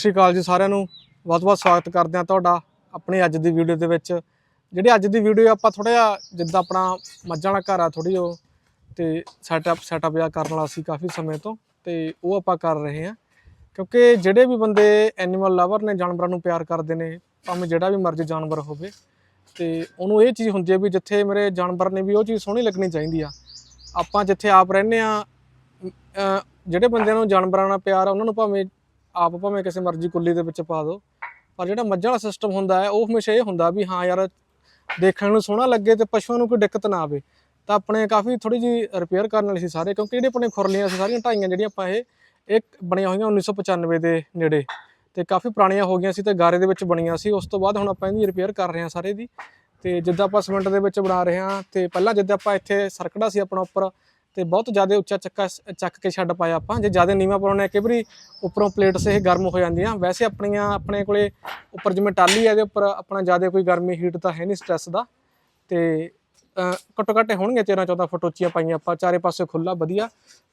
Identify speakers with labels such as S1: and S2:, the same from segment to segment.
S1: ਸਤਿ ਸ਼੍ਰੀ ਅਕਾਲ ਜੀ ਸਾਰਿਆਂ ਨੂੰ। ਬਹੁਤ-ਬਹੁਤ ਸਵਾਗਤ ਕਰਦੇ ਹਾਂ ਤੁਹਾਡਾ ਆਪਣੀ ਅੱਜ ਦੀ ਵੀਡੀਓ ਦੇ ਵਿੱਚ। ਜਿਹੜੀ ਅੱਜ ਦੀ ਵੀਡੀਓ ਆਪਾਂ ਥੋੜਾ ਜਿਹਾ ਜਿੱਦਾਂ ਆਪਣਾ ਮੱਝਾਂ ਵਾਲਾ ਘਰ ਆ ਥੋੜੀ ਉਹ ਤੇ ਸੈਟਅਪ ਸੈਟਅਪ ਜਿਹਾ ਕਰਨ ਵਾਲਾ ਸੀ ਕਾਫੀ ਸਮੇਂ ਤੋਂ ਤੇ ਉਹ ਆਪਾਂ ਕਰ ਰਹੇ ਹਾਂ। ਕਿਉਂਕਿ ਜਿਹੜੇ ਵੀ ਬੰਦੇ ਐਨੀਮਲ ਲਵਰ ਨੇ, ਜਾਨਵਰਾਂ ਨੂੰ ਪਿਆਰ ਕਰਦੇ ਨੇ, ਭਾਵੇਂ ਜਿਹੜਾ ਵੀ ਮਰਜ਼ੀ ਜਾਨਵਰ ਹੋਵੇ, ਤੇ ਉਹਨੂੰ ਇਹ ਚੀਜ਼ ਹੁੰਦੀ ਹੈ ਵੀ ਜਿੱਥੇ ਮੇਰੇ ਜਾਨਵਰ ਨੇ ਵੀ ਉਹ ਚੀਜ਼ ਸੋਹਣੀ ਲੱਗਣੀ ਚਾਹੀਦੀ ਆ। ਆਪਾਂ ਜਿੱਥੇ ਆਪ ਰਹਿੰਦੇ ਆ ਜਿਹੜੇ ਬੰਦਿਆਂ ਨੂੰ ਜਾਨਵਰਾਂ ਨਾਲ ਪਿਆਰ ਆ, ਉਹਨਾਂ ਨੂੰ ਭਾਵੇਂ ਆਪ ਭਾਵੇਂ ਕਿਸੇ ਮਰਜ਼ੀ ਕੁੱਲੀ ਦੇ ਵਿੱਚ ਪਾ ਦਿਓ, ਪਰ ਜਿਹੜਾ ਮੱਝਾਂ ਵਾਲਾ ਸਿਸਟਮ ਹੁੰਦਾ ਹੈ, ਉਹ ਹਮੇਸ਼ਾ ਇਹ ਹੁੰਦਾ ਵੀ ਹਾਂ ਯਾਰ, ਦੇਖਣ ਨੂੰ ਸੋਹਣਾ ਲੱਗੇ ਤੇ ਪਸ਼ੂਆਂ ਨੂੰ ਕੋਈ ਦਿੱਕਤ ਨਾ ਆਵੇ। ਤਾਂ ਆਪਣੇ ਕਾਫੀ ਥੋੜੀ ਜੀ ਰਿਪੇਅਰ ਕਰਨ ਵਾਲੀ ਸੀ ਸਾਰੇ, ਕਿਉਂਕਿ ਜਿਹੜੇ ਆਪਣੇ ਖੁਰਲੀਆਂ ਸੀ, ਸਾਰੀਆਂ ਢਾਈਆਂ ਜਿਹੜੀਆਂ ਆਪਾਂ ਇਹ, ਇੱਕ ਬਣੀਆਂ ਹੋਈਆਂ 1995 ਦੇ ਨੇੜੇ ਤੇ ਕਾਫੀ ਪੁਰਾਣੀਆਂ ਹੋ ਗਈਆਂ ਸੀ ਤੇ ਗਾਰੇ ਦੇ ਵਿੱਚ ਬਣੀਆਂ ਸੀ। ਉਸ ਤੋਂ ਬਾਅਦ ਹੁਣ ਆਪਾਂ ਇਹਦੀ ਰਿਪੇਅਰ ਕਰ ਰਹੇ ਹਾਂ ਸਾਰੇ ਦੀ ਤੇ ਜਿੱਦਾਂ ਆਪਾਂ ਸਿਮੈਂਟ ਦੇ ਵਿੱਚ ਬਣਾ ਰਹੇ ਹਾਂ ਤੇ ਪਹਿਲਾਂ ਜਿੱਦਾਂ ਆਪਾਂ ਇੱਥੇ ਸਰਕੜਾ ਸੀ ਆਪਣਾ ਉੱਪਰ ਤੇ ਬਹੁਤ ਜ਼ਿਆਦਾ ਉੱਚਾ ਚੱਕਾ ਚੱਕ ਕੇ ਛੱਡ ਪਾਇਆ ਆਪਾਂ। ਜੇ ਜ਼ਿਆਦਾ ਨੀਵਾਂ ਪਾਉਣਾ ਕਈ ਵਾਰੀ ਉੱਪਰੋਂ ਪਲੇਟਸ ਇਹ ਗਰਮ ਹੋ ਜਾਂਦੀਆਂ। ਵੈਸੇ ਆਪਣੀਆਂ, ਆਪਣੇ ਕੋਲੇ ਉੱਪਰ ਜਿਵੇਂ ਟਾਲੀ ਹੈ ਇਹਦੇ ਉੱਪਰ ਆਪਣਾ ਜ਼ਿਆਦਾ ਕੋਈ ਗਰਮੀ ਹੀਟ ਤਾਂ ਹੈ ਨਹੀਂ ਸਟ੍ਰੈਸ ਦਾ। ਤੇ ਘੱਟੋ ਘੱਟ ਹੋਣਗੇ 13 14 ਫੁੱਟ ਉੱਚੀਆਂ ਪਾਈਆਂ ਆਪਾਂ। ਚਾਰੇ ਪਾਸੇ ਖੁੱਲਾ ਵਧੀਆ।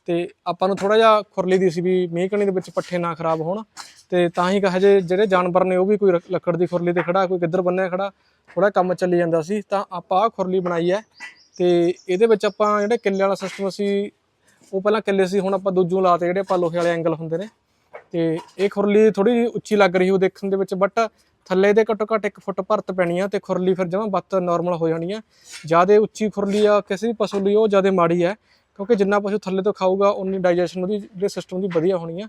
S1: ਤੇ ਆਪਾਂ ਨੂੰ ਥੋੜਾ ਜਿਹਾ ਖੁਰਲੀ ਦੀ ਸੀ ਵੀ ਮੀਂਹ ਕਣੀ ਦੇ ਵਿੱਚ ਪੱਠੇ ਨਾ ਖਰਾਬ ਹੋਣ। ਤੇ ਤਾਂ ਹੀ ਕਹੇ ਜੇ ਜਿਹੜੇ ਜਾਨਵਰ ਨੇ ਉਹ ਵੀ ਕੋਈ ਰ- ਲੱਕੜ ਦੀ ਖੁਰਲੀ ਤੇ ਖੜਾ, ਕੋਈ ਕਿੱਧਰ ਬੰਨਿਆ ਖੜਾ ਥੋੜਾ ਕੰਮ ਚੱਲੀ ਜਾਂਦਾ ਸੀ। ਤਾਂ ਆਪਾਂ ਆਹ ਖੁਰਲੀ ਬਣਾਈ ਹੈ। ਤੇ ਇਹਦੇ ਵਿੱਚ ਆਪਾਂ ਜਿਹੜੇ ਕਿੱਲੇ ਵਾਲਾ ਸਿਸਟਮ ਸੀ ਉਹ ਪਹਿਲਾਂ ਕਿੱਲੇ ਸੀ, ਹੁਣ ਆਪਾਂ ਦੂਜੋਂ ਲਾਤੇ ਜਿਹੜੇ ਆਪਾਂ ਲੋਹੇ ਵਾਲੇ ਐਂਗਲ ਹੁੰਦੇ ਨੇ। ਤੇ ਇਹ ਖੁਰਲੀ ਥੋੜੀ ਜਿਹੀ ਉੱਚੀ ਲੱਗ ਰਹੀ ਉਹ ਦੇਖਣ ਦੇ ਵਿੱਚ ਬਟ ਥੱਲੇ ਦੇ ਘੱਟੋ ਘੱਟ 1 ਫੁੱਟ ਭਰਤ ਪੈਣੀ ਆ ਤੇ ਖੁਰਲੀ ਫਿਰ ਜਮਾਂ ਬੱਤ ਨਾਰਮਲ ਹੋ ਜਾਣੀ ਆ। ਜ਼ਿਆਦਾ ਉੱਚੀ ਖੁਰਲੀ ਆ, ਕਿਸੇ ਵੀ ਪਸ਼ੂ ਲਈ ਉਹ ਜ਼ਿਆਦਾ ਮਾੜੀ ਆ, ਕਿਉਂਕਿ ਜਿੰਨਾ ਪਸ਼ੂ ਥੱਲੇ ਤੋਂ ਖਾਊਗਾ ਉਨੀ ਡਾਈਜੈਸ਼ਨ ਉਹਦੀ ਜਿਹੜੇ ਸਿਸਟਮ ਦੀ ਵਧੀਆ ਹੋਣੀ ਆ।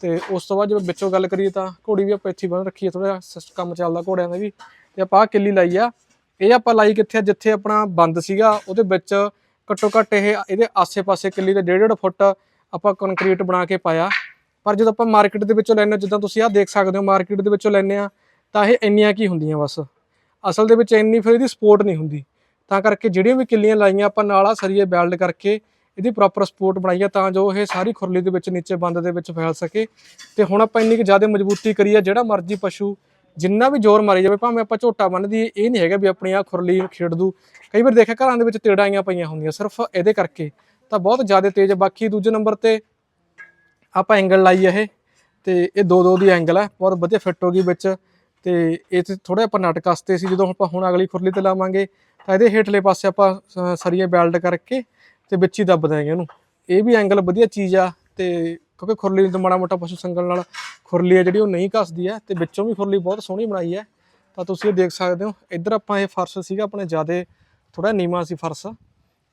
S1: ਤੇ ਉਸ ਤੋਂ ਬਾਅਦ ਜੇ ਵਿੱਚੋਂ ਗੱਲ ਕਰੀਏ ਤਾਂ ਘੋੜੀ ਵੀ ਆਪਾਂ ਇੱਥੇ ਹੀ ਬੰਨ ਰੱਖੀ ਹੈ ਥੋੜਾ ਕੰਮ ਚੱਲਦਾ ਘੋੜਿਆਂ ਦਾ ਵੀ। ਤੇ ਆਪਾਂ ਆਹ ਕਿੱਲੀ ਲਾਈ ਆ ਇਹ ਆਪਾਂ ਲਾਈ ਕਿੱਥੇ ਆ? ਜਿੱਥੇ ਆਪਣਾ ਬੰਦ ਸੀਗਾ, ਉਹਦੇ ਵਿੱਚ ਘੱਟੋ ਘੱਟ ਇਹ, ਇਹਦੇ ਆਸੇ-ਪਾਸੇ ਕਿੱਲੀ ਦੇ 1.5 ਫੁੱਟ ਆਪਾਂ ਕੰਕਰੀਟ ਬਣਾ ਕੇ ਪਾਇਆ। ਪਰ ਜਦੋਂ ਆਪਾਂ ਮਾਰਕੀਟ ਦੇ ਵਿੱਚੋਂ ਲੈਣੇ ਜਿੱਦਾਂ ਤੁਸੀਂ ਆਹ ਦੇਖ ਸਕਦੇ ਹੋ ਮਾਰਕੀਟ ਦੇ ਵਿੱਚੋਂ ਲੈਣੇ ਆ ਤਾਂ ਇਹ ਇੰਨੀਆਂ ਕੀ ਹੁੰਦੀਆਂ ਬਸ। ਅਸਲ ਦੇ ਵਿੱਚ ਇੰਨੀ ਫਿਰ ਇਹਦੀ ਸਪੋਰਟ ਨਹੀਂ ਹੁੰਦੀ। ਤਾਂ ਕਰਕੇ ਜਿਹੜੀਆਂ ਵੀ ਕਿੱਲੀਆਂ ਲਾਈਆਂ, ਆਪਾਂ ਨਾਲ ਆ ਸਰੀਏ ਵੈਲਡ ਕਰਕੇ ਇਹਦੀ ਪ੍ਰੋਪਰ ਸਪੋਰਟ ਬਣਾਈ ਆ, ਤਾਂ ਜੋ ਇਹ ਸਾਰੀ ਖੁਰਲੀ ਦੇ ਵਿੱਚ, ਨੀਚੇ ਬੰਦ ਦੇ ਵਿੱਚ ਫੈਲ ਸਕੇ। ਤੇ ਹੁਣ ਆਪਾਂ ਇੰਨੀ ਕਿ ਜ਼ਿਆਦਾ ਮਜ਼ਬੂਤੀ ਕਰੀ ਆ ਜਿਹੜਾ ਮਰਜ਼ੀ ਪਸ਼ੂ ਜਿੰਨਾ ਵੀ ਜ਼ੋਰ ਮਾਰੀ ਜਾਵੇ, ਭਾਵੇਂ ਆਪਾਂ ਝੋਟਾ ਬੰਨਦੀ ਇਹ ਨਹੀਂ ਹੈਗਾ ਵੀ ਆਪਣੀ ਆ ਖੁਰਲੀ ਖੇਡ ਦੂ। ਕਈ ਵਾਰ ਦੇਖਿਆ, ਘਰਾਂ ਦੇ ਵਿੱਚ ਤੇੜਾਂ ਆਈਆਂ ਪਈਆਂ ਹੁੰਦੀਆਂ, ਸਿਰਫ ਇਹਦੇ ਕਰਕੇ। ਤਾਂ ਬਹੁਤ ਜ਼ਿਆਦਾ ਤੇਜ਼ ਬਾਕੀ ਦੂਜੇ ਨੰਬਰ ਤੇ ਆਪਾਂ ਐਂਗਲ ਲਾਈ ਇਹ, ਤੇ ਇਹ ਦੋ ਦੋ ਦੀ ਐਂਗਲ ਹੈ ਬਹੁਤ ਵਧੀਆ ਫਿੱਟ ਹੋ ਗਈ ਵਿੱਚ। ਤੇ ਇਹ ਤੇ ਥੋੜਾ ਆਪਾਂ ਨਟ ਕਸਤੇ ਸੀ, ਜਦੋਂ ਆਪਾਂ ਹੁਣ ਅਗਲੀ ਖੁਰਲੀ ਤੇ ਲਾਵਾਂਗੇ, ਤਾਂ ਇਹਦੇ ਹੇਠਲੇ ਪਾਸੇ ਆਪਾਂ ਸ- ਸਰੀਏ ਵੈਲਡ ਕਰਕੇ ਤੇ ਵਿੱਚ ਹੀ ਦੱਬ ਦਾਂਗੇ ਇਹਨੂੰ ਇਹ ਵੀ ਐਂਗਲ ਵਧੀਆ ਚੀਜ਼ ਆ। ਤੇ ਕਿਉਂਕਿ ਖੁਰਲੀ ਤੋਂ ਮਾੜਾ ਮੋਟਾ ਪਸ਼ੂ ਸੰਗਲ ਨਾਲ ਖੁਰਲੀ ਹੈ ਜਿਹੜੀ ਉਹ ਨਹੀਂ ਘਸਦੀ ਹੈ ਤੇ ਵਿੱਚੋਂ ਵੀ ਖੁਰਲੀ ਬਹੁਤ ਸੋਹਣੀ ਬਣਾਈ ਹੈ। ਤਾਂ ਤੁਸੀਂ ਇਹ ਦੇਖ ਸਕਦੇ ਹੋ, ਇੱਧਰ ਆਪਾਂ ਇਹ ਫਰਸ਼ ਸੀਗਾ, ਆਪਣੇ ਜਿਆਦੇ ਥੋੜਾ ਨੀਵਾਂ ਸੀ ਫਰਸ਼।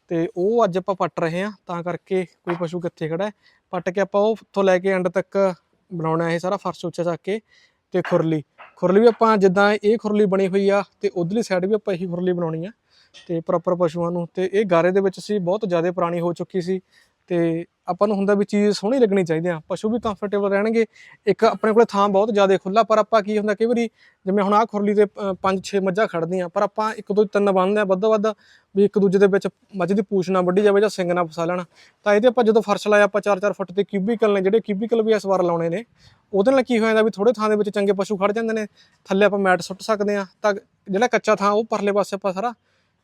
S1: ਤੇ ਉਹ ਅੱਜ ਆਪਾਂ ਪੱਟ ਰਹੇ ਹਾਂ, ਤਾਂ ਕਰਕੇ ਕੋਈ ਪਸ਼ੂ ਕਿੱਥੇ ਖੜਾ ਹੈ। ਪੱਟ ਕੇ ਆਪਾਂ ਉਹ ਉੱਥੋਂ ਲੈ ਕੇ ਐਂਡ ਤੱਕ ਬਣਾਉਣਾ ਇਹ ਸਾਰਾ ਫਰਸ਼ ਉੱਚਾ ਚੱਕ ਕੇ ਤੇ ਖੁਰਲੀ। ਖੁਰਲੀ ਵੀ ਆਪਾਂ ਜਿੱਦਾਂ ਇਹ ਖੁਰਲੀ ਬਣੀ ਹੋਈ ਆ ਤੇ ਉਧਰਲੀ ਸਾਈਡ ਵੀ ਆਪਾਂ ਇਹੀ ਖੁਰਲੀ ਬਣਾਉਣੀ ਆ ਤੇ ਪ੍ਰੋਪਰ ਪਸ਼ੂਆਂ ਨੂੰ। ਤੇ ਇਹ ਗਾਰੇ ਦੇ ਵਿੱਚ ਸੀ, ਬਹੁਤ ਜ਼ਿਆਦਾ ਪੁਰਾਣੀ ਹੋ ਚੁੱਕੀ ਸੀ। ਤੇ ਆਪਾਂ ਨੂੰ ਹੁੰਦਾ ਵੀ ਚੀਜ਼ ਸੋਹਣੀ ਲੱਗਣੀ ਚਾਹੀਦੀ ਆ, ਪਸ਼ੂ ਵੀ ਕੰਫਰਟੇਬਲ ਰਹਿਣਗੇ, ਇੱਕ ਆਪਣੇ ਕੋਲੇ ਥਾਂ ਬਹੁਤ ਜ਼ਿਆਦਾ ਖੁੱਲਾ ਪਰ ਆਪਾਂ ਕੀ ਹੁੰਦਾ ਕਈ ਵਾਰੀ ਜਿਵੇਂ ਹੁਣ ਆਹ ਖੁਰਲੀ ਤੇ 5-6 ਮੱਝਾਂ ਖੜਦੀਆਂ ਪਰ ਆਪਾਂ ਇੱਕ ਦੋ ਤਿੰਨ ਬੰਨਦੇ ਆ ਵੱਧ ਵੱਧ, ਵੀ ਇੱਕ ਦੂਜੇ ਦੇ ਵਿੱਚ ਮੱਝ ਦੀ ਪੂਛ ਨਾ ਵੱਢੀ ਜਾਵੇ ਜਾਂ ਸਿੰਗ ਨਾ ਫਸਾ ਲੈਣ, ਤਾਂ ਇਹਦੇ ਆਪਾਂ ਜਦੋਂ ਫਰਸ਼ ਲਾਇਆ ਆਪਾਂ 4-4 ਫੁੱਟ ਦੇ ਕਿਊਬੀਕਲ ਨੇ, ਜਿਹੜੇ ਕਿਊਬੀਕਲ ਵੀ ਇਸ ਵਾਰ ਲਾਉਣੇ ਨੇ, ਉਹਦੇ ਨਾਲ ਕੀ ਹੋ ਜਾਂਦਾ ਵੀ ਥੋੜੇ ਥਾਂ ਦੇ ਵਿੱਚ ਚੰਗੇ ਪਸ਼ੂ ਖੜ ਜਾਂਦੇ ਨੇ, ਥੱਲੇ ਆਪਾਂ ਮੈਟ ਸੁੱਟ ਸਕਦੇ ਆ ਤਾਂ ਜਿਹੜਾ ਕੱਚਾ ਥਾਂ ਉਹ ਪਰਲੇ ਪਾਸੇ ਆਪਾਂ ਸਾਰਾ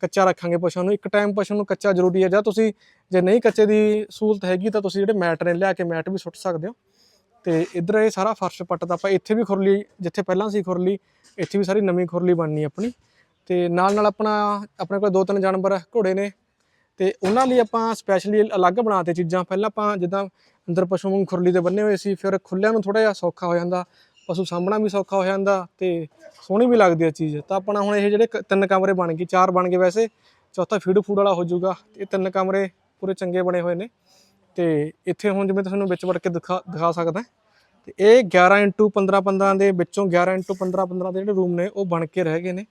S1: ਕੱਚਾ ਰੱਖਾਂਗੇ ਪਸ਼ੂ ਨੂੰ, ਇੱਕ ਟਾਈਮ ਪਸ਼ੂ ਨੂੰ ਕੱਚਾ ਜ਼ਰੂਰੀ ਹੈ, ਜਾਂ ਤੁਸੀਂ ਜੇ ਨਹੀਂ ਕੱਚੇ ਦੀ ਸਹੂਲਤ ਹੈਗੀ ਤਾਂ ਤੁਸੀਂ ਜਿਹੜੇ ਮੈਟ ਨੇ, ਲਿਆ ਕੇ ਮੈਟ ਵੀ ਸੁੱਟ ਸਕਦੇ ਹੋ। ਤੇ ਇੱਧਰ ਇਹ ਸਾਰਾ ਫਰਸ਼ ਪੱਟਦਾ ਆਪਾਂ ਇੱਥੇ ਵੀ ਖੁਰਲੀ, ਜਿੱਥੇ ਪਹਿਲਾਂ ਸੀ ਖੁਰਲੀ, ਇੱਥੇ ਵੀ ਸਾਰੀ ਨਵੀਂ ਖੁਰਲੀ ਬਣਨੀ ਆਪਣੀ। ਤੇ ਨਾਲ ਨਾਲ ਆਪਣਾ, ਆਪਣੇ ਕੋਲ ਦੋ ਤਿੰਨ ਜਾਨਵਰ ਘੋੜੇ ਨੇ। ਤੇ ਉਹਨਾਂ ਲਈ ਆਪਾਂ ਸਪੈਸ਼ਲੀ ਅਲੱਗ ਬਣਾਤੇ ਚੀਜ਼ਾਂ। ਪਹਿਲਾਂ ਆਪਾਂ ਜਿੱਦਾਂ ਅੰਦਰ ਪਸ਼ੂ ਨੂੰ ਖੁਰਲੀ ਦੇ ਬੰਨੇ ਹੋਏ ਸੀ, ਫਿਰ ਖੁੱਲਿਆਂ ਨੂੰ ਥੋੜਾ ਜਿਹਾ ਸੌਖਾ ਹੋ ਜਾਂਦਾ। ਪਸ਼ੂ ਸਾਂਭਣਾ ਵੀ ਸੌਖਾ ਹੋ ਜਾਂਦਾ ਤੇ ਸੋਹਣੀ ਵੀ ਲੱਗਦੀ ਹੈ ਚੀਜ਼। ਤਾਂ ਆਪਣਾ ਹੁਣ ਇਹ ਜਿਹੜੇ ਕ- ਤਿੰਨ ਕਮਰੇ ਬਣ ਗਏ, ਚਾਰ ਬਣ ਗਏ ਵੈਸੇ, ਚੌਥਾ ਫੀਡ ਫੂਡ ਵਾਲਾ ਹੋ ਜਾਊਗਾ। ਇਹ ਤਿੰਨ ਕਮਰੇ ਪੂਰੇ ਚੰਗੇ ਬਣੇ ਹੋਏ ਨੇ। ਤੇ ਇੱਥੇ ਹੁਣ ਜਿਵੇਂ ਤੁਹਾਨੂੰ ਵਿੱਚ ਵੜ ਕੇ ਦਿਖਾ ਦਿਖਾ ਸਕਦਾ। ਤੇ ਇਹ 11 ਇੰਟੂ 15 15 ਦੇ ਵਿੱਚੋਂ 11 ਇੰਟੂ 15 15 ਦੇ ਜਿਹੜੇ ਰੂਮ ਨੇ, ਉਹ ਬਣ ਕੇ ਰਹਿ ਗਏ ਨੇ।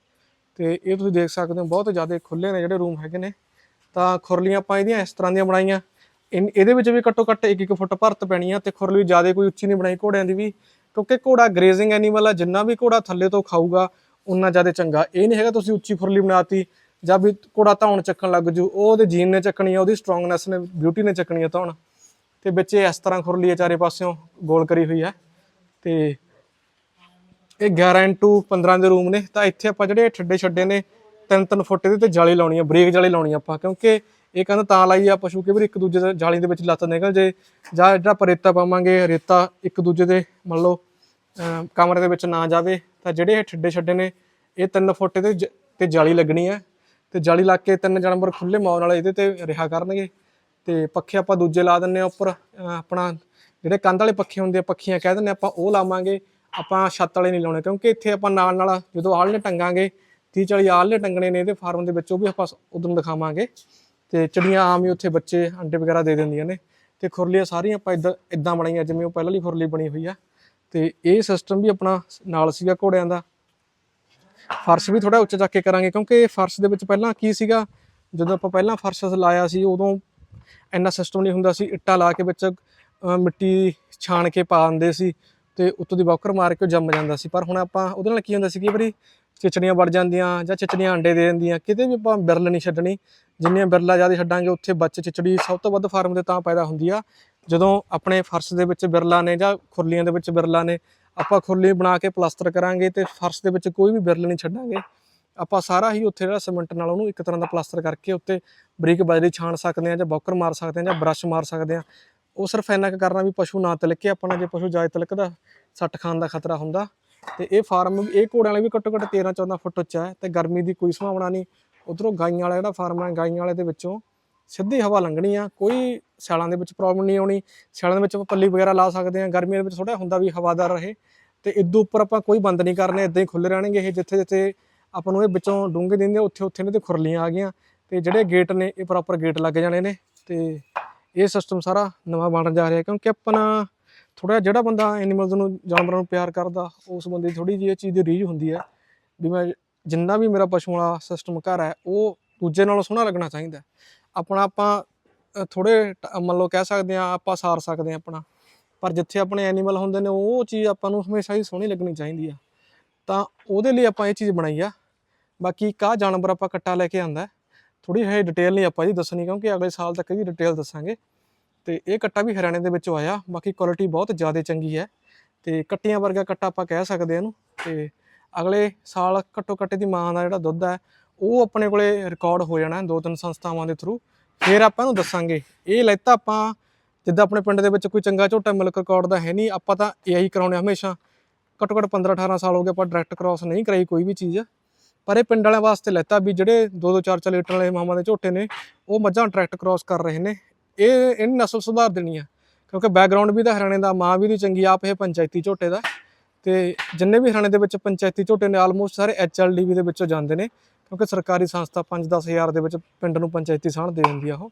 S1: ਤੇ ਇਹ ਤੁਸੀਂ ਦੇਖ ਸਕਦੇ ਹੋ, ਬਹੁਤ ਜ਼ਿਆਦਾ ਖੁੱਲੇ ਨੇ ਜਿਹੜੇ ਰੂਮ ਹੈਗੇ ਨੇ। ਤਾਂ ਖੁਰਲੀਆਂ ਆਪਾਂ ਇਹਦੀਆਂ ਇਸ ਤਰ੍ਹਾਂ ਦੀਆਂ ਬਣਾਈਆਂ। ਇਨ- ਇਹਦੇ ਵਿੱਚ ਵੀ ਘੱਟੋ ਘੱਟ 1-1 ਫੁੱਟ ਭਰਤ ਪੈਣੀ ਆ ਤੇ ਖੁਰਲੀ ਜ਼ਿਆਦਾ ਕੋਈ ਉੱਚੀ ਨਹੀਂ ਬਣਾਈ, ਘੋੜਿਆਂ ਦੀ ਵੀ ਕਿਉਂਕਿ ਘੋੜਾ ਗ੍ਰੇਜ਼ਿੰਗ ਐਨੀਮਲ ਆ, ਜਿੰਨਾ ਵੀ ਘੋੜਾ ਥੱਲੇ ਤੋਂ ਖਾਊਗਾ, ਉਨਾ ਜ਼ਿਆਦਾ ਚੰਗਾ। ਇਹ ਨਹੀਂ ਹੈਗਾ ਤੁਸੀਂ ਉੱਚੀ ਖੁਰਲੀ ਬਣਾਤੀ, ਜਾਂ ਵੀ ਘੋੜਾ ਧੌਣ ਚੱਕਣ ਲੱਗ ਜੂ, ਉਹ ਉਹਦੇ ਜੀਨ ਨੇ ਚੱਕਣੀ ਆ, ਉਹਦੀ ਸਟਰੋਂਗਨੈਸ ਨੇ ਬਿਊਟੀ ਨੇ ਚੱਕਣੀ ਆ ਧੌਣ। ਤੇ ਬੱਚੇ ਇਸ ਤਰ੍ਹਾਂ ਖੁਰਲੀ ਆ, ਚਾਰੇ ਪਾਸਿਓਂ ਗੋਲ ਕਰੀ ਹੋਈ ਹੈ ਤੇ ਇਹ 11 ਇੰਟੂ 15 ਦੇ ਰੂਮ ਨੇ, ਤਾਂ ਇੱਥੇ ਆਪਾਂ ਜਿਹੜੇ ਠੱਡੇ ਛੱਡੇ ਨੇ ਤਿੰਨ ਤਿੰਨ ਫੁੱਟ ਦੇ ਤੇ ਜਾਲੀ ਲਾਉਣੀ ਆ, ਬ੍ਰੇਕ ਜਾਲੀ ਲਾਉਣੀ ਆ ਆਪਾਂ, ਕਿਉਂਕਿ ਇਹ ਕਹਿੰਦਾ ਤਾਂ ਲਾਈ ਆ ਪਸ਼ੂ ਕਈ ਵਾਰ ਇੱਕ ਦੂਜੇ ਦੇ ਜਾਲੀ ਦੇ ਵਿੱਚ ਲੱਤ ਨਿਕਲ ਜੇ। ਜਾਂ ਜਿਹੜਾ ਆਪਾਂ ਰੇਤਾ ਪਾਵਾਂਗੇ, ਰੇਤਾ ਇੱਕ ਦੂਜੇ ਦੇ ਮੰਨ ਲਓ ਕਮਰੇ ਦੇ ਵਿੱਚ ਨਾ ਜਾਵੇ, ਤਾਂ ਜਿਹੜੇ ਇਹ ਠੱਡੇ ਛੱਡੇ ਨੇ, ਇਹ 3 ਫੁੱਟ ਤੇ ਜ- ਤੇ ਜਾਲੀ ਲੱਗਣੀ ਹੈ ਤੇ ਜਾਲੀ ਲਾ ਕੇ ਤਿੰਨ ਜਾਨਵਰ ਖੁੱਲੇ ਮੌਤ ਨਾਲ ਇਹਦੇ ਤੇ ਰਿਹਾ ਕਰਨਗੇ। ਤੇ ਪੱਖੇ ਆਪਾਂ ਦੂਜੇ ਲਾ ਦਿੰਨੇ ਆ ਉੱਪਰ ਆਪਣਾ ਜਿਹੜੇ ਕੰਧ ਵਾਲੇ ਪੱਖੇ ਹੁੰਦੇ ਆ, ਪੱਖੀਆਂ ਕਹਿ ਦਿੰਨੇ ਆਪਾਂ ਉਹ ਲਾਵਾਂਗੇ। ਆਪਾਂ ਛੱਤ ਵਾਲੇ ਨਹੀਂ ਲਾਉਣੇ, ਕਿਉਂਕਿ ਇੱਥੇ ਆਪਾਂ ਨਾਲ ਨਾਲ ਜਦੋਂ ਆਲਣੇ ਟੰਗਾਂਗੇ 30 40 ਆਲਣੇ ਟੰਗਣੇ ਨੇ ਇਹਦੇ ਫਾਰਮ ਦੇ ਵਿੱਚ, ਉਹ ਵੀ ਆਪਾਂ ਉਦੋਂ ਦਿਖਾਵਾਂਗੇ। ਤੇ ਚਿੜੀਆਂ ਆਮ ਹੀ ਉੱਥੇ ਬੱਚੇ ਅੰਡੇ ਵਗੈਰਾ ਦੇ ਦਿੰਦੀਆਂ ਨੇ ਤੇ ਖੁਰਲੀਆਂ ਸਾਰੀਆਂ ਆਪਾਂ ਇਦਾਂ ਇਦਾਂ ਬਣਾਈਆਂ, ਜਿਵੇਂ ਉਹ ਪਹਿਲਾਂ ਲਈ ਖੁਰਲੀ ਬਣੀ ਹੋਈ ਆ। ਤੇ ਇਹ ਸਿਸਟਮ ਵੀ ਆਪਣਾ ਨਾਲ ਸੀਗਾ ਘੋੜਿਆਂ ਦਾ। ਫਰਸ਼ ਵੀ ਥੋੜਾ ਉੱਚਾ ਚੱਕ ਕੇ ਕਰਾਂਗੇ, ਕਿਉਂਕਿ ਫਰਸ਼ ਦੇ ਵਿੱਚ ਪਹਿਲਾਂ ਕੀ ਸੀਗਾ, ਜਦੋਂ ਆਪਾਂ ਪਹਿਲਾਂ ਫਰਸ਼ ਲਾਇਆ ਸੀ, ਉਦੋਂ ਇੰਨਾ ਸਿਸਟਮ ਨਹੀਂ ਹੁੰਦਾ ਸੀ, ਇੱਟਾਂ ਲਾ ਕੇ ਵਿੱਚ ਮਿੱਟੀ ਛਾਣ ਕੇ ਪਾ ਦਿੰਦੇ ਸੀ ਤੇ ਉੱਤੋਂ ਦੀ ਬੌਕਰ ਮਾਰ ਕੇ ਉਹ ਜੰਮ ਜਾਂਦਾ ਸੀ। ਪਰ ਹੁਣ ਆਪਾਂ ਉਹਦੇ ਨਾਲ ਕੀ ਹੁੰਦਾ ਸੀ ਕਿ ਵਾਰੀ ਚਿਚੜੀਆਂ ਵੜ ਜਾਂਦੀਆਂ ਜਾਂ ਚਿਚੜੀਆਂ ਅੰਡੇ ਦੇ ਦਿੰਦੀਆਂ, ਕਿਤੇ ਵੀ ਆਪਾਂ ਬਿਰਲ ਨਹੀਂ ਛੱਡਣੀ ਜਿੰਨੀਆਂ ਬਿਰਲਾ ਜ਼ਿਆਦਾ ਛੱਡਾਂਗੇ, ਉੱਥੇ ਬੱਚ ਚਿਚੜੀ ਸਭ ਤੋਂ ਵੱਧ ਫਾਰਮ ਦੇ ਤਾਂ ਪੈਦਾ ਹੁੰਦੀ ਆ। ਜਦੋਂ ਆਪਣੇ ਫਰਸ਼ ਦੇ ਵਿੱਚ ਬਿਰਲਾ ਨੇ ਜਾਂ ਖੁਰਲੀਆਂ ਦੇ ਵਿੱਚ ਬਿਰਲਾ ਨੇ, ਆਪਾਂ ਖੁਰਲੀ ਬਣਾ ਕੇ ਪਲਾਸਟਰ ਕਰਾਂਗੇ ਤੇ ਫਰਸ਼ ਦੇ ਵਿੱਚ ਕੋਈ ਵੀ ਬਿਰਲ ਨਹੀਂ ਛੱਡਾਂਗੇ। ਆਪਾਂ ਸਾਰਾ ਹੀ ਉੱਥੇ ਜਿਹੜਾ ਸੀਮੈਂਟ ਨਾਲ ਉਹਨੂੰ ਇੱਕ ਤਰ੍ਹਾਂ ਦਾ ਪਲਾਸਟਰ ਕਰਕੇ ਉੱਤੇ ਬਰੀਕ ਬਜਰੀ ਛਾਣ ਸਕਦੇ ਆ ਜਾਂ ਬੌਕਰ ਮਾਰ ਸਕਦੇ ਆ ਜਾਂ ਬਰਸ਼ ਮਾਰ ਸਕਦੇ ਆ ਉਹ ਸਿਰਫ ਇੰਨਾ ਕੁ ਕਰਨਾ ਵੀ ਪਸ਼ੂ ਨਾ ਤਿਲਕੇ, ਆਪਣਾ ਜੇ ਪਸ਼ੂ ਜਾਇ ਤਿਲਕਦਾ, ਸੱਟ ਖਾਣ ਦਾ ਖਤਰਾ ਹੁੰਦਾ। ਤੇ ਇਹ ਫਾਰਮ, ਇਹ ਘੋੜਿਆਂ ਵਾਲੇ ਵੀ ਘੱਟੋ ਘੱਟ 13 14 ਫੁੱਟ ਉੱਚਾ ਹੈ ਤੇ ਗਰਮੀ ਦੀ ਕੋਈ ਸੰਭਾਵਨਾ ਨਹੀਂ। ਉਧਰੋਂ ਗਾਈਆਂ ਵਾਲਾ ਜਿਹੜਾ ਫਾਰਮ ਹੈ, ਗਾਈਆਂ ਵਾਲੇ ਦੇ ਵਿੱਚੋਂ ਸਿੱਧੀ ਹਵਾ ਲੰਘਣੀ ਆ, ਕੋਈ ਸਿਆਲਾਂ ਦੇ ਵਿੱਚ ਪ੍ਰੋਬਲਮ ਨਹੀਂ ਆਉਣੀ। ਸਿਆਲਾਂ ਦੇ ਵਿੱਚ ਆਪਾਂ ਪੱਲੀ ਵਗੈਰਾ ਲਾ ਸਕਦੇ ਆ, ਗਰਮੀਆਂ ਦੇ ਵਿੱਚ ਥੋੜਾ ਹੁੰਦਾ ਵੀ ਹਵਾਦਾਰ ਰਹੇ। ਤੇ ਇਦੋਂ ਉੱਪਰ ਆਪਾਂ ਕੋਈ ਬੰਦ ਨਹੀਂ ਕਰਨੇ, ਇਦਾਂ ਹੀ ਖੁੱਲੇ ਰਹਿਣਗੇ ਇਹ ਜਿੱਥੇ ਜਿੱਥੇ ਆਪਾਂ ਨੂੰ ਇਹ ਵਿੱਚੋਂ ਡੂੰਘੇ ਦਿੰਦੇ ਉੱਥੇ ਉੱਥੇ ਨੇ ਤੇ ਖੁਰਲੀਆਂ ਆ ਗਈਆਂ। ਤੇ ਜਿਹੜੇ ਗੇਟ ਨੇ, ਇਹ ਪ੍ਰੋਪਰ ਗੇਟ ਲੱਗ ਜਾਣੇ ਨੇ। ਤੇ ਇਹ ਸਿਸਟਮ ਸਾਰਾ ਨਵਾਂ ਬਣ ਜਾ ਰਿਹਾ, ਕਿਉਂਕਿ ਆਪਣਾ ਥੋੜਾ ਜਿਹੜਾ ਬੰਦਾ ਐਨੀਮਲਸ ਨੂੰ, ਜਾਨਵਰਾਂ ਨੂੰ ਪਿਆਰ ਕਰਦਾ, ਉਸ ਬੰਦੇ ਦੀ ਥੋੜੀ ਜਿਹੀ ਇਹ ਚੀਜ਼ ਦੀ ਰੀਝ ਹੁੰਦੀ ਹੈ। ਵੀ ਮੈਂ ਜਿੰਨਾ ਵੀ ਮੇਰਾ ਪਸ਼ੂ ਵਾਲਾ ਸਿਸਟਮ ਘਰ ਹੈ, ਉਹ ਦੂਜੇ ਨਾਲੋਂ ਸੋਹਣਾ ਲੱਗਣਾ ਚਾਹੀਦਾ ਆਪਣਾ ਆਪਾਂ ਥੋੜੇ ਮੰਨ ਲਓ ਕਹਿ ਸਕਦੇ ਆ ਆਪਾਂ ਸਾਰ ਸਕਦੇ ਆ ਆਪਣਾ। ਪਰ ਜਿੱਥੇ ਆਪਣੇ ਐਨੀਮਲ ਹੁੰਦੇ ਨੇ, ਉਹ ਚੀਜ਼ ਆਪਾਂ ਨੂੰ ਹਮੇਸ਼ਾ ਹੀ ਸੋਹਣੀ ਲੱਗਣੀ ਚਾਹੀਦੀ ਆ। ਤਾਂ ਉਹਦੇ ਲਈ ਆਪਾਂ ਇਹ ਚੀਜ਼ ਬਣਾਈ ਆ। ਬਾਕੀ ਕਾ ਜਾਨਵਰ ਆਪਾਂ ਕੱਟਾ ਲੈ ਕੇ ਆਂਦਾ ਥੋੜੀ ਹੈ ਡਿਟੇਲ ਨਹੀਂ ਆਪਾਂ ਜੀ ਦੱਸਣੀ, ਕਿਉਂਕਿ ਅਗਲੇ ਸਾਲ ਤੱਕ ਵੀ ਡਿਟੇਲ ਦੱਸਾਂਗੇ। ਤੇ ਇਹ ਕੱਟਾ ਵੀ ਹਰਿਆਣੇ ਦੇ ਵਿੱਚੋਂ ਆਇਆ। ਬਾਕੀ ਕੁਆਲਿਟੀ ਬਹੁਤ ਜ਼ਿਆਦਾ ਚੰਗੀ ਹੈ। ਤੇ ਕੱਟੀਆਂ ਵਰਗਾ ਕੱਟਾ ਆਪਾਂ ਕਹਿ ਸਕਦੇ ਇਹਨੂੰ। ਤੇ ਅਗਲੇ ਸਾਲ ਘੱਟੋ ਘੱਟ ਦੀ ਮਾਂ ਦਾ ਜਿਹੜਾ ਦੁੱਧ ਹੈ, ਉਹ ਆਪਣੇ ਕੋਲੇ ਰਿਕਾਰਡ ਹੋ ਜਾਣਾ ਦੋ ਤਿੰਨ ਸੰਸਥਾਵਾਂ ਦੇ ਥਰੂ ਫਿਰ ਆਪਾਂ ਇਹਨੂੰ ਦੱਸਾਂਗੇ। ਇਹ ਲੈਤਾ ਆਪਾਂ, ਜਿੱਦਾਂ ਆਪਣੇ ਪਿੰਡ ਦੇ ਵਿੱਚ ਕੋਈ ਚੰਗਾ ਝੋਟਾ ਮਿਲਕ ਰਿਕਾਰਡ ਦਾ ਹੈ ਨਹੀਂ, ਆਪਾਂ ਤਾਂ ਇਹੀ ਕਰਾਉਣੇ ਹਮੇਸ਼ਾ। ਘੱਟੋ ਘੱਟ 15 18 ਸਾਲ ਹੋ ਗਏ ਆਪਾਂ ਡਾਇਰੈਕਟ ਕ੍ਰਾਸ ਨਹੀਂ ਕਰਾਈ ਕੋਈ ਵੀ ਚੀਜ਼। ਪਰ ਇਹ ਪਿੰਡ ਵਾਲਿਆਂ ਵਾਸਤੇ ਲੈਤਾ ਵੀ ਜਿਹੜੇ 2-2 4-4 ਲੀਟਰ ਵਾਲੇ ਮਾਮਾ ਦੇ ਝੋਟੇ ਨੇ, ਉਹ ਮੱਝਾਂ ਡਾਇਰੈਕਟ ਕ੍ਰਾਸ ਕਰ ਰਹੇ ਨੇ। ਇਹ, ਇਹਨੀ ਨਸਲ ਸੁਧਾਰ ਦੇਣੀ ਆ। ਕਿਉਂਕਿ ਬੈਕਗ੍ਰਾਉਂਡ ਵੀ ਤਾਂ ਹਰਿਆਣੇ ਦਾ, ਮਾਂ ਵੀ ਦੀ ਚੰਗੀ, ਆਪ ਇਹ ਪੰਚਾਇਤੀ ਝੋਟੇ ਦਾ। ਤੇ ਜਿੰਨੇ ਵੀ ਹਰਿਆਣੇ ਦੇ ਵਿੱਚ ਪੰਚਾਇਤੀ ਝੋਟੇ ਨੇ ਆਲਮੋਸਟ ਸਾਰੇ ਐਚਐਲਡੀਵੀ ਦੇ ਵਿੱਚੋਂ ਜਾਂਦੇ ਨੇ, ਕਿਉਂਕਿ ਸਰਕਾਰੀ ਸੰਸਥਾ 5-10 ਹਜ਼ਾਰ ਦੇ ਵਿੱਚ ਪਿੰਡ ਨੂੰ ਪੰਚਾਇਤੀ ਸਾਂਝ ਦੇ ਦਿੰਦੀ ਆ ਉਹ।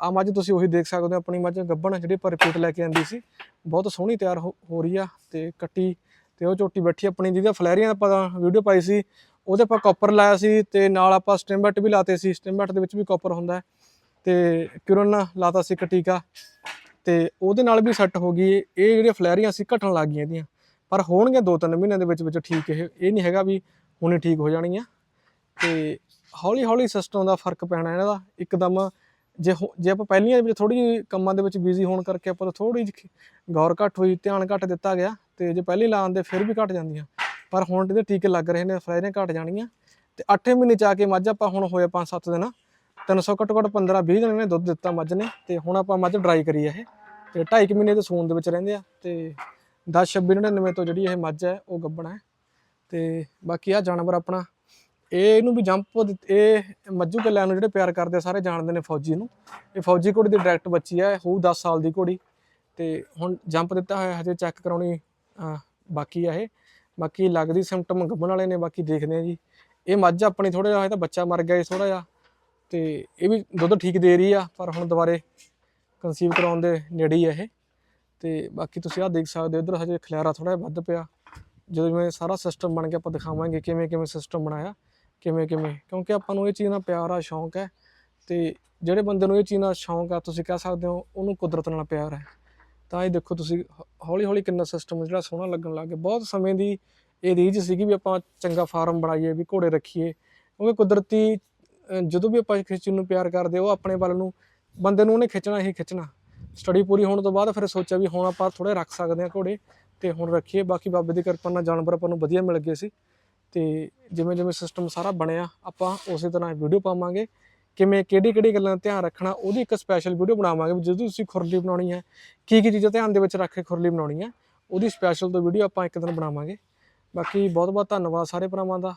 S1: ਆ ਮੱਝ ਤੁਸੀਂ ਉਹੀ ਦੇਖ ਸਕਦੇ ਹੋ, ਆਪਣੀ ਮੱਝ ਗੱਭਣ ਜਿਹੜੀ ਪਰ ਰਿਪੀਟ ਲੈ ਕੇ ਆਂਦੀ ਸੀ। ਬਹੁਤ ਸੋਹਣੀ ਤਿਆਰ ਹੋ ਹੋ ਰਹੀ ਆ ਤੇ ਕੱਟੀ ਤੇ ਉਹ ਝੋਟੀ ਬੈਠੀ ਆਪਣੀ ਜਿਹਦਾ ਫਲੈਰੀਆਂ ਦਾ ਆਪਾਂ ਵੀਡੀਓ ਪਾਈ ਸੀ, ਉਹਦੇ ਆਪਾਂ ਕਾਪਰ ਲਾਇਆ ਸੀ ਤੇ ਨਾਲ ਆਪਾਂ ਸਟਿਮਬੈਟ ਵੀ ਲਾਤੇ ਸੀ ਸਟਿਮਬੈਟ ਦੇ ਵਿੱਚ ਵੀ ਕਾਪਰ ਹੁੰਦਾ ਹੈ। ਤੇ ਕਿਰਨ ਲਾਤਾ ਸੀ ਕਟੀਕਾ ਟੀਕਾ ਤੇ ਉਹਦੇ ਨਾਲ ਵੀ ਸੈੱਟ ਹੋ ਗਈ, ਇਹ ਜਿਹੜੀਆਂ ਫਲੈਰੀਆਂ ਸੀ, ਘਟਣ ਲੱਗ ਗਈਆਂ ਇਹਦੀਆਂ। ਪਰ ਹੋਣਗੀਆਂ ਦੋ ਤਿੰਨ ਮਹੀਨਿਆਂ ਦੇ ਵਿੱਚ ਵਿੱਚ ਠੀਕ ਇਹ ਇਹ ਨਹੀਂ ਹੈਗਾ ਵੀ ਹੁਣੇ ਠੀਕ ਹੋ ਜਾਣਗੀਆਂ ਤੇ ਹੌਲੀ ਹੌਲੀ ਸਿਸਟਮ ਦਾ ਫ਼ਰਕ ਪੈਣਾ ਇਹਨਾਂ ਦਾ। ਇੱਕਦਮ ਜੇ ਹੋ- ਜੇ ਆਪਾਂ ਪਹਿਲੀਆਂ ਵਿੱਚ ਥੋੜੀ ਕੰਮਾਂ ਦੇ ਵਿੱਚ ਬਿਜ਼ੀ ਹੋਣ ਕਰਕੇ ਆਪਾਂ ਥੋੜੀ ਜਿਹੀ ਗੌਰ ਘੱਟ ਹੋਈ, ਧਿਆਨ ਘੱਟ ਦਿੱਤਾ ਗਿਆ ਤੇ ਜੇ ਪਹਿਲੀ ਲਾਉਣ ਦੇ ਫਿਰ ਵੀ ਘਟ ਜਾਂਦੀਆਂ। ਪਰ ਹੁਣ ਇਹਦੇ ਟੀਕੇ ਲੱਗ ਰਹੇ ਨੇ ਫਲੈਰੀਆਂ ਘਟ ਜਾਣੀਆਂ। ਤੇ 8 ਮਹੀਨੇ ਚ ਆ ਕੇ ਮੱਝ ਆਪਾਂ ਹੁਣ ਹੋਏ 5-7 ਦਿਨ। 300 ਘੱਟੋ ਘੱਟ 15-20 ਦਿਨ ਇਹਨੇ ਦੁੱਧ ਦਿੱਤਾ ਮੱਝ ਨੇ। ਤੇ ਹੁਣ ਆਪਾਂ ਮੱਝ ਡਰਾਈ ਕਰੀ ਆ ਇਹ। ਤੇ 2.5 ਮਹੀਨੇ ਦੇ ਸੂਣ ਦੇ ਵਿੱਚ ਰਹਿੰਦੇ ਆ। ਤੇ 10-26-99 ਤੋਂ ਜਿਹੜੀ ਇਹ ਮੱਝ ਹੈ, ਉਹ ਗੱਭਣ ਹੈ। ਤੇ ਬਾਕੀ ਆ ਜਾਨਵਰ ਆਪਣਾ, ਇਹ ਇਹਨੂੰ ਵੀ ਜੰਪ ਇਹ ਮੱਝੂ ਕੱਲਿਆਂ ਨੂੰ ਜਿਹੜੇ ਪਿਆਰ ਕਰਦੇ ਆ, ਸਾਰੇ ਜਾਣਦੇ ਨੇ ਫੌਜੀ ਨੂੰ। ਇਹ ਫੌਜੀ ਘੋੜੀ ਦੀ ਡਾਇਰੈਕਟ ਬੱਚੀ ਹੈ ਹੋਊ 10 ਸਾਲ ਦੀ ਘੋੜੀ। ਤੇ ਹੁਣ ਜੰਪ ਦਿੱਤਾ ਹੋਇਆ, ਹਜੇ ਚੈੱਕ ਕਰਾਉਣੀ ਬਾਕੀ ਆ ਇਹ। ਬਾਕੀ ਲੱਗਦੀ ਸਿੰਪਟਮ ਗੱਭਣ ਵਾਲੇ ਨੇ, ਬਾਕੀ ਦੇਖਦੇ ਆ ਜੀ। ਇਹ ਮੱਝ ਆਪਣੀ ਥੋੜਾ ਜਿਹਾ, ਇਹ ਤਾਂ ਬੱਚਾ ਮਰ ਗਿਆ ਥੋੜਾ ਜਿਹਾ। ਤੇ ਇਹ ਵੀ ਦੁੱਧ ਠੀਕ ਦੇ ਰਹੀ ਆ, ਪਰ ਹੁਣ ਦੁਬਾਰੇ ਕਨਸੀਵ ਕਰਾਉਣ ਦੇ ਨੇੜੇ ਹੀ ਆ ਇਹ। ਤੇ ਬਾਕੀ ਤੁਸੀਂ ਆਹ ਦੇਖ ਸਕਦੇ ਹੋ, ਇਧਰ ਹਜੇ ਖਲਿਆਰਾ ਥੋੜਾ ਜਿਹਾ ਵੱਧ ਪਿਆ। ਜਦੋਂ ਜਿਵੇਂ ਸਾਰਾ ਸਿਸਟਮ ਬਣ ਗਿਆ, ਆਪਾਂ ਦਿਖਾਵਾਂਗੇ ਕਿਵੇਂ ਕਿਵੇਂ ਸਿਸਟਮ ਬਣਾਇਆ, ਕਿਵੇਂ ਕਿਵੇਂ। ਕਿਉਂਕਿ ਆਪਾਂ ਨੂੰ ਇਹ ਚੀਜ਼ ਨਾਲ ਪਿਆਰ ਆ, ਸ਼ੌਂਕ ਹੈ। ਤੇ ਜਿਹੜੇ ਬੰਦੇ ਨੂੰ ਇਹ ਚੀਜ਼ ਨਾਲ ਸ਼ੌਂਕ ਆ, ਤੁਸੀਂ ਕਹਿ ਸਕਦੇ ਹੋ, ਉਹਨੂੰ ਕੁਦਰਤ ਨਾਲ ਪਿਆਰ ਹੈ। ਤਾਂ ਇਹ ਦੇਖੋ ਤੁਸੀਂ, ਹੌਲੀ ਹੌਲੀ ਕਿੰਨਾ ਸਿਸਟਮ ਜਿਹੜਾ ਸੋਹਣਾ ਲੱਗਣ ਲੱਗ ਗਿਆ। ਬਹੁਤ ਸਮੇਂ ਦੀ ਇਹ ਰੀਝ ਸੀਗੀ ਵੀ ਆਪਾਂ ਚੰਗਾ ਫਾਰਮ ਬਣਾਈਏ, ਵੀ ਘੋੜੇ ਰੱਖੀਏ। ਕਿਉਂਕਿ ਕੁਦਰਤੀ ਜਦੋਂ ਵੀ ਆਪਾਂ ਕਿਸੇ ਚੀਜ਼ ਨੂੰ ਪਿਆਰ ਕਰਦੇ, ਉਹ ਆਪਣੇ ਵੱਲ ਨੂੰ, ਬੰਦੇ ਨੂੰ ਉਹਨੇ ਖਿੱਚਣਾ ਹੀ ਖਿੱਚਣਾ। ਸਟੱਡੀ ਪੂਰੀ ਹੋਣ ਤੋਂ ਬਾਅਦ ਫਿਰ ਸੋਚਿਆ ਵੀ ਹੁਣ ਆਪਾਂ ਥੋੜੇ ਰੱਖ ਸਕਦੇ ਹਾਂ ਘੋੜੇ ਤੇ ਹੁਣ ਰੱਖੀਏ। ਬਾਕੀ ਬਾਬੇ ਦੀ ਕਿਰਪਾ ਨਾਲ ਜਾਨਵਰ ਆਪਾਂ ਨੂੰ ਵਧੀਆ ਮਿਲ ਗਏ ਸੀ। ਤੇ ਜਿਵੇਂ ਜਿਵੇਂ ਸਿਸਟਮ ਸਾਰਾ ਬਣਿਆ, ਆਪਾਂ ਉਸੇ ਤਰ੍ਹਾਂ ਵੀਡੀਓ ਪਾਵਾਂਗੇ। ਕਿਵੇਂ, ਕਿਹੜੀ ਕਿਹੜੀ ਗੱਲਾਂ ਦਾ ਧਿਆਨ ਰੱਖਣਾ, ਉਹਦੀ ਇੱਕ ਸਪੈਸ਼ਲ ਵੀਡੀਓ ਬਣਾਵਾਂਗੇ। ਵੀ ਜਦੋਂ ਤੁਸੀਂ ਖੁਰਲੀ ਬਣਾਉਣੀ ਹੈ, ਕੀ ਕੀ ਚੀਜ਼ਾਂ ਧਿਆਨ ਦੇ ਵਿੱਚ ਰੱਖ ਕੇ ਖੁਰਲੀ ਬਣਾਉਣੀ ਹੈ, ਉਹਦੀ ਸਪੈਸ਼ਲ ਤੋਂ ਵੀਡੀਓ ਆਪਾਂ ਇੱਕ ਦਿਨ ਬਣਾਵਾਂਗੇ। ਬਾਕੀ ਬਹੁਤ ਬਹੁਤ ਧੰਨਵਾਦ ਸਾਰੇ ਭਰਾਵਾਂ ਦਾ।